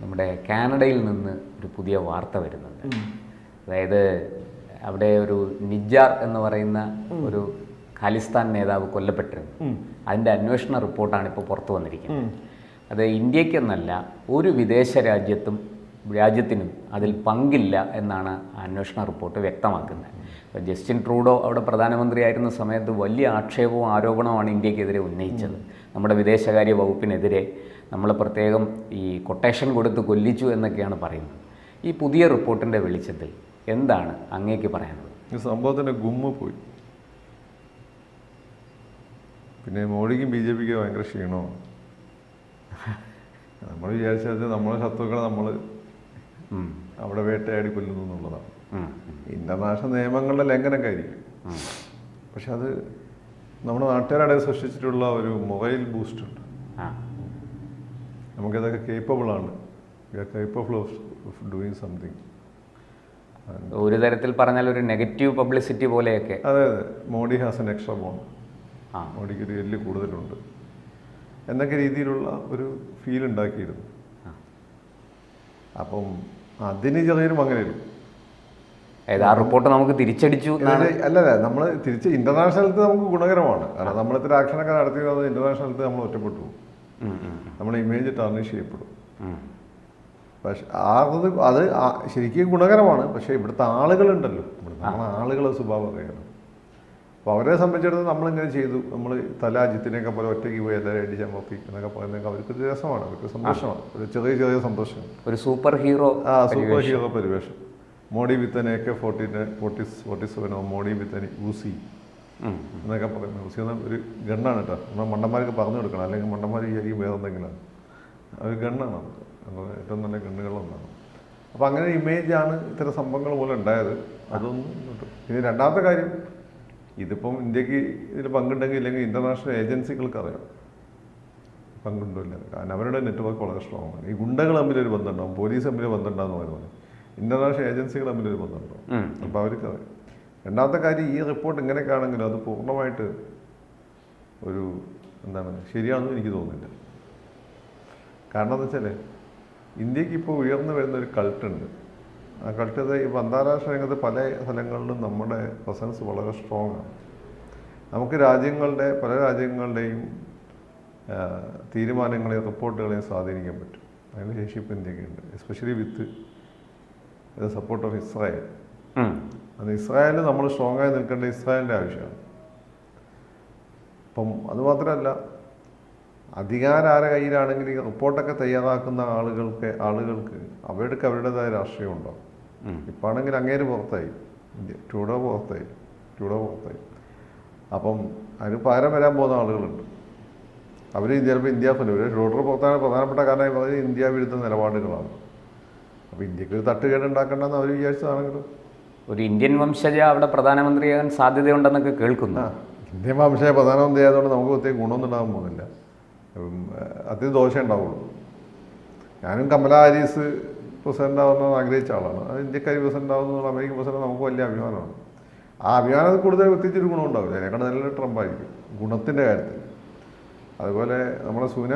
നമ്മുടെ കാനഡയിൽ നിന്ന് ഒരു പുതിയ വാർത്ത വരുന്നുണ്ട്. അതായത് അവിടെ ഒരു നിജാർ എന്ന് പറയുന്ന ഒരു ഖാലിസ്ഥാൻ നേതാവ് കൊല്ലപ്പെട്ടിരുന്നു. അതിന്റെ അന്വേഷണ റിപ്പോർട്ടാണ് ഇപ്പോൾ പുറത്തു വന്നിരിക്കുന്നത്. അത് ഇന്ത്യക്കെന്നല്ല ഒരു വിദേശ രാജ്യത്തും രാജ്യത്തിനും അതിൽ പങ്കില്ല എന്നാണ് അന്വേഷണ റിപ്പോർട്ട് വ്യക്തമാക്കുന്നത്. ഇപ്പോൾ ജസ്റ്റിൻ ട്രൂഡോ അവിടെ പ്രധാനമന്ത്രിയായിരുന്ന സമയത്ത് വലിയ ആക്ഷേപവും ആരോപണവുമാണ് ഇന്ത്യക്കെതിരെ ഉന്നയിച്ചത്. നമ്മുടെ വിദേശകാര്യ വകുപ്പിനെതിരെ നമ്മൾ പ്രത്യേകം ഈ കൊട്ടേഷൻ കൊടുത്ത് കൊല്ലിച്ചു എന്നൊക്കെയാണ് പറയുന്നത്. ഈ പുതിയ റിപ്പോർട്ടിന്റെ വെളിച്ചത്തിൽ എന്താണ് അങ്ങേക്ക് പറയാനുള്ളത്? ഈ സംഭവത്തിന്റെ ഗുമ്മ പോയി. പിന്നെ മോഡിക്കും ബി ജെ പിക്ക് ഭയങ്കര ക്ഷീണമാണ്. നമ്മൾ വിചാരിച്ചത് നമ്മളെ ശത്രുക്കളെ നമ്മൾ. അവിടെ വേട്ടയാടി കൊല്ലുന്നു എന്നുള്ളതാണ്. ഇന്റർനാഷണൽ നിയമങ്ങളുടെ ലംഘനമൊക്കെ ആയിരിക്കും. പക്ഷെ അത് നമ്മുടെ നാട്ടുകാരുടെ സൃഷ്ടിച്ചിട്ടുള്ള ഒരു മൊബൈൽ ബൂസ്റ്റ് ഉണ്ട്. ആ. നമുക്കതൊക്കെ കേപ്പബിൾ ആണ്. We are capable of doing something ഒരു തരത്തിൽ പറഞ്ഞാൽ ഒരു നെഗറ്റീവ് പബ്ലിസിറ്റി പോലെയൊക്കെ. അതെ അതെ. Modi has an extra bone മോഡിക്ക് ഒരു എല്ല് കൂടുതലുണ്ട്. എന്നൊക്കെ രീതിയിലുള്ള ഒരു ഫീൽ ഉണ്ടാക്കിയിരുന്നു. അപ്പം അതിന് ചെറിയൊരു അങ്ങനെ വരും ആ റിപ്പോർട്ട് നമുക്ക് തിരിച്ചടിച്ചു അല്ല അല്ലല്ല നമ്മൾ തിരിച്ച് ഇന്റർനാഷണൽ നമുക്ക് ഗുണകരമാണ്. കാരണം നമ്മൾ ഇത്ര ആക്ഷനൊക്കെ നടത്തി ഇന്റർനാഷണൽ നമ്മൾ ഒറ്റപ്പെട്ടു. നമ്മുടെ ഇമേജ് ടാർണിഷ് ചെയ്യപ്പെടും. പക്ഷെ അത് അത് ശരിക്കും ഗുണകരമാണ്. പക്ഷെ ഇവിടുത്തെ ആളുകളുണ്ടല്ലോ. ഇവിടുത്തെ നമ്മളെ ആളുകളെ സ്വഭാവം അറിയണം അപ്പോൾ അവരെ സംബന്ധിച്ചിടത്തോളം നമ്മളിങ്ങനെ ചെയ്തു. നമ്മൾ തല അജിത്തിനെയൊക്കെ പോലെ ഒറ്റയ്ക്ക് പോയി എല്ലാവരും അടിച്ചാൽ നോക്കി എന്നൊക്കെ പറയുന്നതൊക്കെ അവർക്ക് ഒരു രസമാണ്. അവർക്ക് സന്തോഷമാണ്. ഒരു ചെറിയ ചെറിയ സന്തോഷം ഒരു സൂപ്പർ ഹീറോ ആ സൂപ്പർ ഹീറോ പരിവേഷം. Modi with an A K forty forty forty സെവനോ Modi with an Uzi. എന്നൊക്കെ പറയുന്നത് എന്ന ഒരു ഗണ്ണാണ് കേട്ടോ. നമ്മൾ മണ്ടന്മാർക്ക് പറഞ്ഞു കൊടുക്കണം. അല്ലെങ്കിൽ മണ്ടന്മാർ വിചാരിക്കും വേറെ എന്തെങ്കിലും. അത് ഗണ്ണാണ്. അത് എന്നത് ഏറ്റവും നല്ല ഗണ്ണുകളൊന്നാണ് അപ്പോൾ അങ്ങനെ ഇമേജാണ് ഇത്തരം സംഭവങ്ങൾ പോലെ ഉണ്ടായത്. അതൊന്നും ഇനി രണ്ടാമത്തെ കാര്യം ഇതിപ്പം ഇന്ത്യയ്ക്ക് ഇതിൽ പങ്കുണ്ടെങ്കിൽ ഇല്ലെങ്കിൽ ഇന്റർനാഷണൽ ഏജൻസികൾക്ക് അറിയാം. പങ്കുണ്ടോ ഇല്ല കാരണം അവരുടെ നെറ്റ്വർക്ക് വളരെ സ്ട്രോങ്ങാണ് ഈ ഗുണ്ടകൾ തമ്മിലൊരു ബന്ധമുണ്ടാവും. പോലീസ് തമ്മിൽ ബന്ധമുണ്ടാകുന്ന പറയുന്നത്. ഇന്റർനാഷണൽ ഏജൻസികൾ തമ്മിലൊരു ബന്ധമുണ്ടാവും. അപ്പോൾ അവർക്ക് അറിയാം രണ്ടാമത്തെ കാര്യം ഈ റിപ്പോർട്ട് ഇങ്ങനെയൊക്കെ ആണെങ്കിലും അത് പൂർണമായിട്ട് ഒരു എന്താണ് ശരിയാണെന്ന് എനിക്ക് തോന്നുന്നില്ല. കാരണം എന്താ വെച്ചാൽ ഇന്ത്യയ്ക്ക് ഇപ്പോൾ ഉയർന്നു വരുന്ന ഒരു കൾട്ടുണ്ട് ആ കൾട്ട് ഇപ്പോൾ അന്താരാഷ്ട്ര രംഗത്ത് പല സ്ഥലങ്ങളിലും നമ്മുടെ പ്രസൻസ് വളരെ സ്ട്രോങ് ആണ്. നമുക്ക് രാജ്യങ്ങളുടെ പല രാജ്യങ്ങളുടെയും തീരുമാനങ്ങളെയും റിപ്പോർട്ടുകളെയും സ്വാധീനിക്കാൻ പറ്റും. അതിന് ശേഷി ഇപ്പോൾ ഇന്ത്യക്കുണ്ട് especially with support of Israel. അത് ഇസ്രായേൽ നമ്മൾ സ്ട്രോങ് ആയി നിൽക്കേണ്ട ഇസ്രായേലിന്റെ ആവശ്യമാണ്. അപ്പം അതുമാത്രമല്ല അധികാരം ആരെ കയ്യിലാണെങ്കിൽ റിപ്പോർട്ടൊക്കെ തയ്യാറാക്കുന്ന ആളുകൾക്ക് ആളുകൾക്ക് അവർക്ക് അവരുടേതായ രാഷ്ട്രീയം ഉണ്ടാവും ഇപ്പം ആണെങ്കിൽ അങ്ങേര് പുറത്തായി. ടൂടോ പുറത്തായി. ടൂടോ പുറത്തായി. അപ്പം അതിന് പകരം വരാൻ പോകുന്ന ആളുകളുണ്ട്. അവർ ചിലപ്പോൾ ഇന്ത്യ ഫലം ഷൂട്ടർ പുറത്താണ് പ്രധാനപ്പെട്ട കാരണം പറഞ്ഞാൽ ഇന്ത്യ വിരുദ്ധ നിലപാടുകളാണ്. അപ്പോൾ ഇന്ത്യയ്ക്ക് ഒരു തട്ടുകേട് ഉണ്ടാക്കേണ്ടെന്ന് അവർ വിചാരിച്ചതാണെങ്കിലും ഒരു ഇന്ത്യൻ വംശജ അവിടെ പ്രധാനമന്ത്രിയാകാൻ സാധ്യതയുണ്ടെന്നൊക്കെ കേൾക്കുന്നു. ഇന്ത്യൻ വംശജ പ്രധാനമന്ത്രി ആയതുകൊണ്ട് നമുക്ക് പ്രത്യേക ഗുണമൊന്നും ഉണ്ടാകാൻ പോകുന്നില്ല. ഉം, ദോഷം ഉണ്ടാവുള്ളൂ. ഞാനും കമല ഹാരിസ് പ്രസിഡന്റ് ആവുന്നത് ആഗ്രഹിച്ച ആളാണ്. അത് ഇന്ത്യക്കാരി പ്രസിഡന്റ് ആവുന്നത് അമേരിക്കൻ പ്രസിഡന്റ് നമുക്ക് വലിയ അഭിമാനമാണ്. ആ അഭിമാനത്തിൽ കൂടുതൽ പ്രത്യേകിച്ചൊരു ഗുണം ഉണ്ടാവില്ല. അതിനേക്കാൾ നല്ല ട്രംപ് ആയിരിക്കും ഗുണത്തിന്റെ കാര്യത്തിൽ. അതുപോലെ നമ്മുടെ സുന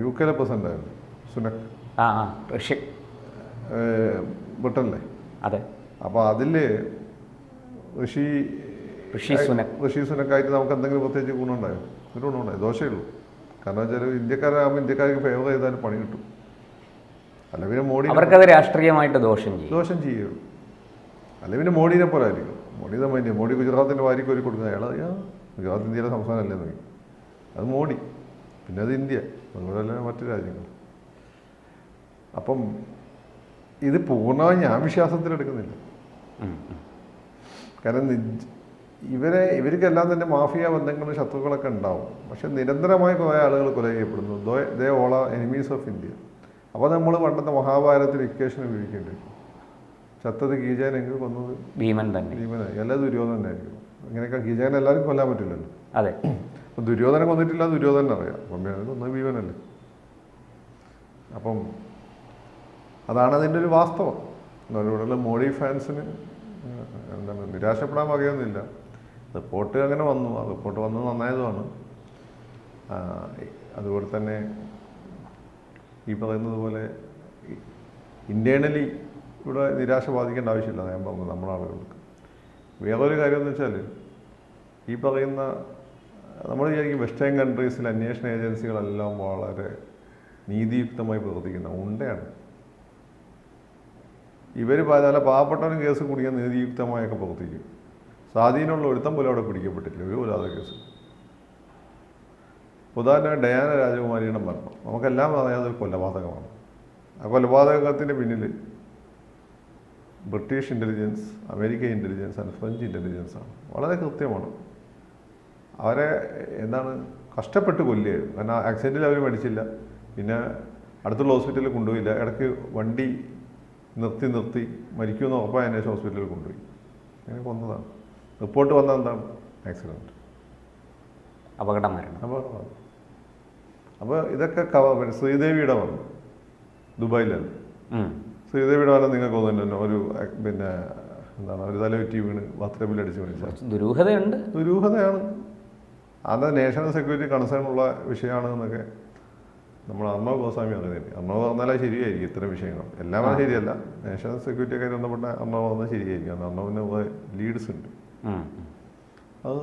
യു കെയിലെ പ്രസിഡന്റ് ആയിരുന്നു. സുനക്. ആ ബ്രിട്ടനിലെ. അതെ. അപ്പോൾ അതിൽ ഋഷി ഋഷി സുനക്. ഋഷി സുനക്കായിട്ട് നമുക്ക് എന്തെങ്കിലും പ്രത്യേകിച്ച് ഗുണമുണ്ടായോ? ഒരു ഗുണമുണ്ടായോ? ദോഷമേ ഉള്ളൂ കാരണം വെച്ചാൽ ഇന്ത്യക്കാരാകുമ്പോൾ ഇന്ത്യക്കാർക്ക് ഫേവർ ചെയ്താലും പണി കിട്ടും. അല്ല പിന്നെ മോഡി അവർക്കത് രാഷ്ട്രീയമായിട്ട് ദോഷം ചെയ്യും. ദോഷം ചെയ്യുള്ളൂ അല്ല പിന്നെ മോഡിനെ പോലെ ആയിരിക്കും. മോഡി തന്നെ മോഡി ഗുജറാത്തിന്റെ വാരിക്ക് ഒരു കൊടുക്കുന്ന അയാൾ അറിയാം ഗുജറാത്ത് ഇന്ത്യയിലെ സംസ്ഥാനമല്ലേ നോക്കി അത് മോഡി. പിന്നെ അത് ഇന്ത്യ. അതുപോലെ മറ്റു രാജ്യങ്ങൾ. അപ്പം ഇത് പൂർണമായി ഞാൻ വിശ്വാസത്തിലെടുക്കുന്നില്ല. കാരണം ഇവരെ ഇവർക്കെല്ലാം തന്നെ മാഫിയ ബന്ധങ്ങളും ശത്രുക്കളൊക്കെ ഉണ്ടാവും. പക്ഷെ നിരന്തരമായി കുറേ ആളുകൾ കൊല ചെയ്യപ്പെടുന്നു. ദേ ഓള എനിമീസ് ഓഫ് ഇന്ത്യ അപ്പോൾ നമ്മൾ പണ്ടത്തെ മഹാഭാരതത്തിൽ ഇക്വേഷൻ ഉപയോഗിക്കേണ്ടി വരും. ചത്തത് കീജാനെങ്കിൽ കൊന്നത് ഭീമൻ തന്നെ. ഭീമനായി. എല്ലാ ദുര്യോധനായിരിക്കും ഇങ്ങനെയൊക്കെ കീജാൻ എല്ലാവരും കൊല്ലാൻ പറ്റില്ലല്ലോ. അതെ. അപ്പം ദുര്യോധനെ കൊന്നിട്ടില്ല ദുര്യോധനെ അറിയാം. അപ്പം കൊന്നത് ഭീമനല്ലേ? അപ്പം അതാണ് അതിന്റെ ഒരു വാസ്തവം. ഇവിടെയുള്ള മോഡി ഫാൻസിന് എന്താണ് നിരാശപ്പെടാൻ വകയൊന്നുമില്ല. റിപ്പോർട്ട് അങ്ങനെ വന്നു. ആ റിപ്പോർട്ട് വന്നത് നന്നായതുമാണ്. അതുപോലെ തന്നെ ഈ പറയുന്നത് പോലെ ഇന്റേണലി ഇവിടെ നിരാശ ബാധിക്കേണ്ട ആവശ്യമില്ല ഞാൻ പറഞ്ഞു നമ്മുടെ ആളുകൾക്ക്. വേറൊരു കാര്യം എന്ന് വെച്ചാൽ ഈ പറയുന്ന നമ്മൾ വിചാരിക്കും വെസ്റ്റേൺ കൺട്രീസിൽ അന്വേഷണ ഏജൻസികളെല്ലാം വളരെ നീതിയുക്തമായി പ്രവർത്തിക്കുന്ന ഉണ്ടയാണ്. ഇവർ പല പാവപ്പെട്ടവനും കേസ് കുടിക്കാൻ നീതിയുക്തമായൊക്കെ പ്രവർത്തിക്കും. സ്വാധീനമുള്ള ഒരുത്തം പോലും അവിടെ പിടിക്കപ്പെട്ടില്ല ഒരു കൊലാതെ കേസ്. ഉദാഹരണം ഡയാന രാജകുമാരിയുടെ മരണം. നമുക്കെല്ലാം അറിയാതെ ഒരു കൊലപാതകമാണ്. ആ കൊലപാതകത്തിന്റെ പിന്നിൽ British intelligence American intelligence and French intelligence ആണ്. വളരെ കൃത്യമാണ്. അവരെ എന്താണ് കഷ്ടപ്പെട്ട് കൊല്ലുകയായിരുന്നു. കാരണം ആക്സിഡന്റിൽ അവർ മരിച്ചില്ല. പിന്നെ അടുത്തുള്ള ഹോസ്പിറ്റലിൽ കൊണ്ടുപോയില്ല. ഇടയ്ക്ക് വണ്ടി നിർത്തി നിർത്തി മരിക്കുമെന്ന് ഉറപ്പായ എന്നെ ഹോസ്പിറ്റലിൽ കൊണ്ടുപോയി. അങ്ങനെ കൊന്നതാണ്. റിപ്പോർട്ട് വന്നത് എന്താണ്? ആക്സിഡന്റ് അപകട മരണം. അപ്പോൾ അപ്പോൾ ഇതൊക്കെ കവ പിന്നെ ശ്രീദേവിയുടെ വന്നു ദുബായിലല്ല. ശ്രീദേവിയുടെ വന്നാൽ നിങ്ങൾക്ക് ഒന്നും ഒരു പിന്നെ എന്താണ് ഒരു തലവറ്റി വീണ് ബാത്റൂമിലടിച്ച് അടിച്ച് ദുരൂഹതയുണ്ട്. ദുരൂഹതയാണ്. അത് നാഷണൽ സെക്യൂരിറ്റി കൺസേൺ ഉള്ള വിഷയമാണ് എന്നൊക്കെ നമ്മൾ അർണവ് ഗോസ്വാമി പറയുന്നത് അർണവ് പറഞ്ഞാലേ ശരിയായിരിക്കും ഇത്തരം വിഷയങ്ങൾ. എല്ലാം അത് ശരിയല്ല. നാഷണൽ സെക്യൂരിറ്റി ഒക്കെ ബന്ധപ്പെട്ട അർണവ് പറഞ്ഞാൽ ശരിയായിരിക്കും. കാരണം അർണവിന് കുറേ ലീഡ്സ് ഉണ്ട്. അത്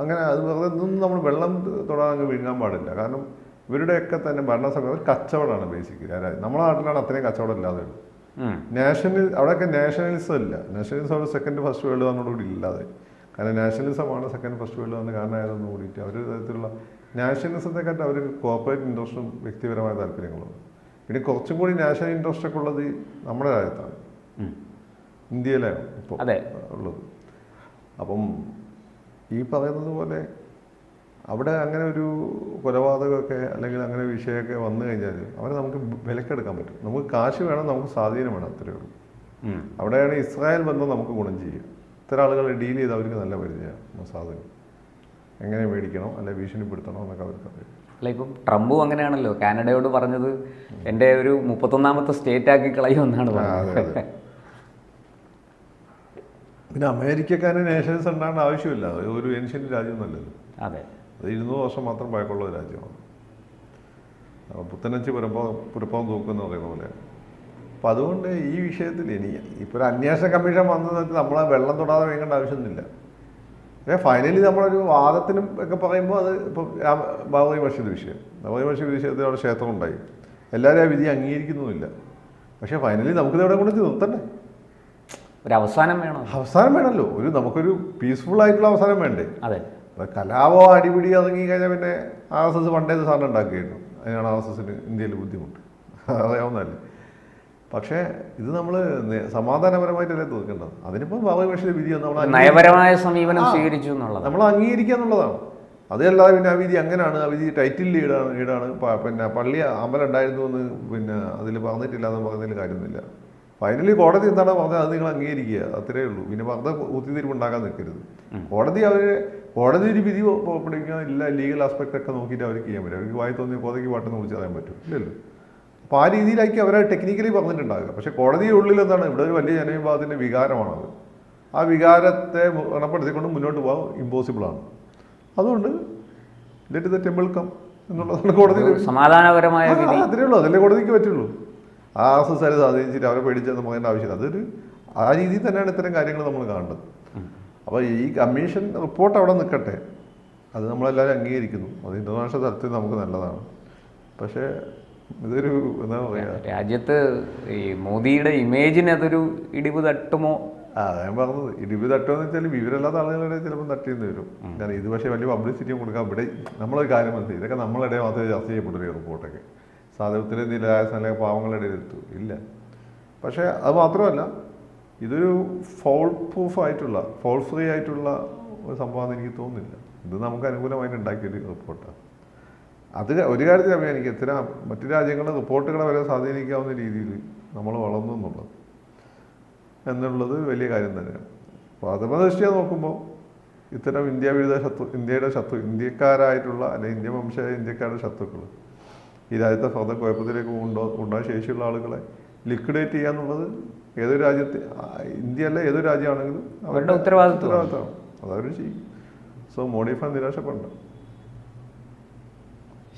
അങ്ങനെ അത് വെറുതെ ഇതൊന്നും നമ്മൾ വെള്ളം തൊടാൻ അങ്ങ് വിഴുങ്ങാൻ പാടില്ല. കാരണം ഇവരുടെയൊക്കെ തന്നെ ഭരണസഭ ഒരു കച്ചവടമാണ് ബേസിക്കലി അതായത് നമ്മുടെ നാട്ടിലാണ് അത്രയും കച്ചവടം ഇല്ലാതെ നാഷണൽ അവിടെയൊക്കെ നാഷണലിസം ഇല്ല. നാഷണലിസം അവിടെ സെക്കൻഡ് ഫസ്റ്റ് വേൾഡ് വന്നതോടുകൂടി ഇല്ലാതെ. കാരണം നാഷണലിസമാണ് സെക്കൻഡ് ഫസ്റ്റ് വേൾഡ് വന്ന കാരണമായതെന്ന് കൂടിയിട്ട് അവർ തരത്തിലുള്ള നാഷണലിസത്തെക്കാട്ട് അവർ കോർപ്പറേറ്റ് ഇൻട്രസ്റ്റും വ്യക്തിപരമായ താല്പര്യങ്ങളും പിന്നെ കുറച്ചും കൂടി നാഷണൽ ഇൻട്രസ്റ്റ് ഒക്കെ ഉള്ളത് നമ്മുടെ രാജ്യത്താണ്. ഇന്ത്യയിലെ ഇന്ത്യയിലാണ് ഇപ്പോൾ അതെ. ഉള്ളത്. അപ്പം ഈ പറയുന്നത് പോലെ അവിടെ അങ്ങനെ ഒരു കൊലപാതകമൊക്കെ അല്ലെങ്കിൽ അങ്ങനെ വിഷയമൊക്കെ വന്നു കഴിഞ്ഞാൽ അവരെ നമുക്ക് വിലക്കെടുക്കാൻ പറ്റും. നമുക്ക് കാശ് വേണം നമുക്ക് സ്വാധീനം വേണം അത്രയേ ഉള്ളൂ. അവിടെയാണ് ഇസ്രായേൽ ബന്ധം നമുക്ക് ഗുണം ചെയ്യുക. ഇത്ര ആളുകളെ ഡീൽ ചെയ്ത് അവർക്ക് നല്ല പരിചയമാണ് സാധനം എങ്ങനെ മേടിക്കണം അല്ലെ ഭീഷണിപ്പെടുത്തണം എന്നൊക്കെ അവർക്ക് അറിയാം. അല്ല ഇപ്പം ട്രംപും അങ്ങനെയാണല്ലോ. കാനഡയോട് പറഞ്ഞത് എന്റെ ഒരു മുപ്പത്തൊന്നാമത്തെ സ്റ്റേറ്റ് ആക്കി കളയുമെന്നാണ് പറഞ്ഞത്. പിന്നെ അമേരിക്കക്കാരൻ നേഷൻസ് ഉണ്ടാകേണ്ട ആവശ്യമില്ല. ഒരു ഏൻഷ്യന്റ് രാജ്യമൊന്നുമല്ലല്ലോ അതെ. അത് ഇരുന്നൂറ് വർഷം മാത്രം പഴക്കമുള്ള ഒരു രാജ്യമാണ്. പുത്തനച്ചി പുരപ്പം പുരപ്പം തൂക്കുന്ന പറയുന്ന പോലെ അപ്പം അതുകൊണ്ട് ഈ വിഷയത്തിൽ ഇനി ഇപ്പോൾ ഒരു അന്വേഷണ കമ്മീഷൻ വന്നത് നമ്മളെ വെള്ളം തൊടാതെ വേണ്ട ആവശ്യമൊന്നുമില്ല. പക്ഷേ ഫൈനലി നമ്മളൊരു വാദത്തിനും ഒക്കെ പറയുമ്പോൾ അത് ഇപ്പോൾ ബാബറി മഷിയുടെ വിഷയം. ബാബറി മസ്ജിദ് വിഷയത്തിൽ അവിടെ ക്ഷേത്രം ഉണ്ടായി എല്ലാവരും ആ വിധി അംഗീകരിക്കുന്നുമില്ല. പക്ഷേ ഫൈനലി നമുക്കിത് എവിടെ കൊണ്ട് നിർത്തണ്ടേ? ഒരു അവസാനം വേണം. അവസാനം വേണമല്ലോ ഒരു നമുക്കൊരു പീസ്ഫുൾ ആയിട്ടുള്ള അവസാനം വേണ്ടേ? അതെ. അപ്പോൾ കലാപോ അടിപിടി ഇറങ്ങി കഴിഞ്ഞാൽ പിന്നെ ആർ എസ് എസ് പണ്ടേ സാറിന് സാധനം ഉണ്ടാക്കിയിരുന്നു. അതിനാണ് ആർ എസ് എസിന് ഇന്ത്യയിൽ ബുദ്ധിമുട്ട്. അറിയാവുന്നതല്ലേ? പക്ഷേ ഇത് നമ്മൾ സമാധാനപരമായിട്ടല്ലേ തീർക്കേണ്ടത്? അതിനിപ്പോൾ പക്ഷേ വിധി നമ്മൾ നയപരമായ സമീപനം സ്വീകരിച്ചു എന്നുള്ളത് നമ്മൾ അംഗീകരിക്കുക എന്നുള്ളതാണ്. അതല്ലാതെ പിന്നെ ആ വിധി അങ്ങനെയാണ് ആ വിധി ടൈറ്റിൽ ലീഡാണ് ഈടാണ് പിന്നെ പള്ളി അമ്പലം ഉണ്ടായിരുന്നു എന്ന് പിന്നെ അതിൽ പറഞ്ഞിട്ടില്ല എന്ന് പറഞ്ഞതിൽ കാര്യമൊന്നുമില്ല. ഫൈനലി കോടതി എന്താണ് പറഞ്ഞത്? അത് നിങ്ങൾ അംഗീകരിക്കുക. അത്രയേ ഉള്ളൂ. പിന്നെ വെറുതെ കുത്തിത്തിരിപ്പുണ്ടാക്കാൻ നിൽക്കരുത്. കോടതി അവർ കോടതി ഒരു വിധി പുറപ്പെടുവിക്കാൻ എല്ലാ ലീഗൽ ആസ്പെക്ട് ഒക്കെ നോക്കിയിട്ട് അവർക്ക് ചെയ്യാൻ പറ്റും. അവർക്ക് വായി തോന്നി കോടതിക്ക് പാട്ടെന്ന് വിളിച്ചറിയാൻ പറയാൻ പറ്റും. ഇല്ലല്ലോ. അപ്പോൾ ആ രീതിയിലേക്ക് അവരെ ടെക്നിക്കലി പറഞ്ഞിട്ടുണ്ടാവുക. പക്ഷേ കോടതിയുടെ ഉള്ളിൽ എന്താണ്? ഇവിടെ ഒരു വലിയ ജനവിഭാഗത്തിന്റെ വികാരമാണത്. ആ വികാരത്തെ വ്രണപ്പെടുത്തിക്കൊണ്ട് മുന്നോട്ട് പോകാൻ ഇമ്പോസിബിൾ ആണ്. അതുകൊണ്ട് ലെറ്റ് ദ ടെമ്പിൾ കം എന്നുള്ളതാണ് കോടതി സമാധാനപരമായ അത്രയേ അത്രേ ഉള്ളൂ. അതല്ലേ കോടതിക്ക് പറ്റുള്ളൂ. ആ എസ് സ്വാധീനിച്ചിട്ട് അവരെ പേടിച്ചെന്ന് പറയേണ്ട ആവശ്യമില്ല. അതൊരു ആ രീതിയിൽ തന്നെയാണ് ഇത്തരം കാര്യങ്ങൾ നമ്മൾ കാണേണ്ടത്. അപ്പോൾ ഈ കമ്മീഷൻ റിപ്പോർട്ട് അവിടെ നിൽക്കട്ടെ. അത് നമ്മളെല്ലാവരും അംഗീകരിക്കുന്നു. അത് ഇന്റർനാഷണൽ തലത്തിൽ നമുക്ക് നല്ലതാണ്. പക്ഷേ ഇതൊരു എന്താ പറയുക രാജ്യത്ത് ഈ മോദിയുടെ ഇമേജിന് അതൊരു ഇടിവ് തട്ടുമോ? ആ ഞാൻ പറഞ്ഞത്. ഇടിവ് തട്ടുമെന്ന് വെച്ചാൽ വിവരമില്ലാത്ത ആളുകളുടെ ചിലപ്പോൾ തട്ടിയെന്ന് വരും. കാരണം ഇത് പക്ഷേ വലിയ പബ്ലിസിറ്റിയും കൊടുക്കാം. ഇവിടെ നമ്മളൊരു കാര്യം മനസ്സിലായി. ഇതൊക്കെ നമ്മളുടെ മാത്രമേ ചർച്ച ചെയ്യപ്പെടുന്ന റിപ്പോർട്ടൊക്കെ. സാധനത്തിലെ നിലയായ അല്ലെങ്കിൽ പാവങ്ങളുടെ ഇടയിൽ എത്തും. ഇല്ല. പക്ഷേ അത് മാത്രമല്ല ഇതൊരു ഫോൾ പ്രൂഫ് ആയിട്ടുള്ള ഫോൾ ഫ്രീ ആയിട്ടുള്ള ഒരു സംഭവമാണെന്ന് എനിക്ക് തോന്നുന്നില്ല. ഇത് നമുക്ക് അനുകൂലമായിട്ട് ഉണ്ടാക്കിയൊരു റിപ്പോർട്ടാണ്. അത് ഒരു കാര്യത്തിൽ അറിയാം എനിക്ക് ഇത്തരം മറ്റു രാജ്യങ്ങളുടെ റിപ്പോർട്ടുകളെ വരെ സ്വാധീനിക്കാവുന്ന രീതിയിൽ നമ്മൾ വളർന്നു എന്നുള്ളത്. എന്നുള്ളത് വലിയ കാര്യം തന്നെയാണ്. പ്രഥമദൃഷ്ടിയെ നോക്കുമ്പോൾ ഇത്തരം ഇന്ത്യ വിരുദ്ധ ശത്രു ഇന്ത്യയുടെ ശത്രു ഇന്ത്യക്കാരായിട്ടുള്ള അല്ലെങ്കിൽ ഇന്ത്യ വംശമായ ഇന്ത്യക്കാരുടെ ശത്രുക്കൾ ഈ രാജ്യത്തെ ഫർദർ കുഴപ്പത്തിലേക്ക് കൊണ്ടോ കൊണ്ടുപോകാൻ ശേഷിയുള്ള ആളുകളെ ലിക്വിഡേറ്റ് ചെയ്യുക എന്നുള്ളത് ഏതൊരു രാജ്യത്തെ ഇന്ത്യ അല്ല ഏതൊരു രാജ്യമാണെങ്കിലും അവരുടെ ഉത്തരവാദിത്വമാണ്. ഉത്തരവാദിത്തമാണ് അതവർ ചെയ്യും. സോ മോഡിഫൈ നിരാശപ്പെടണ്ട.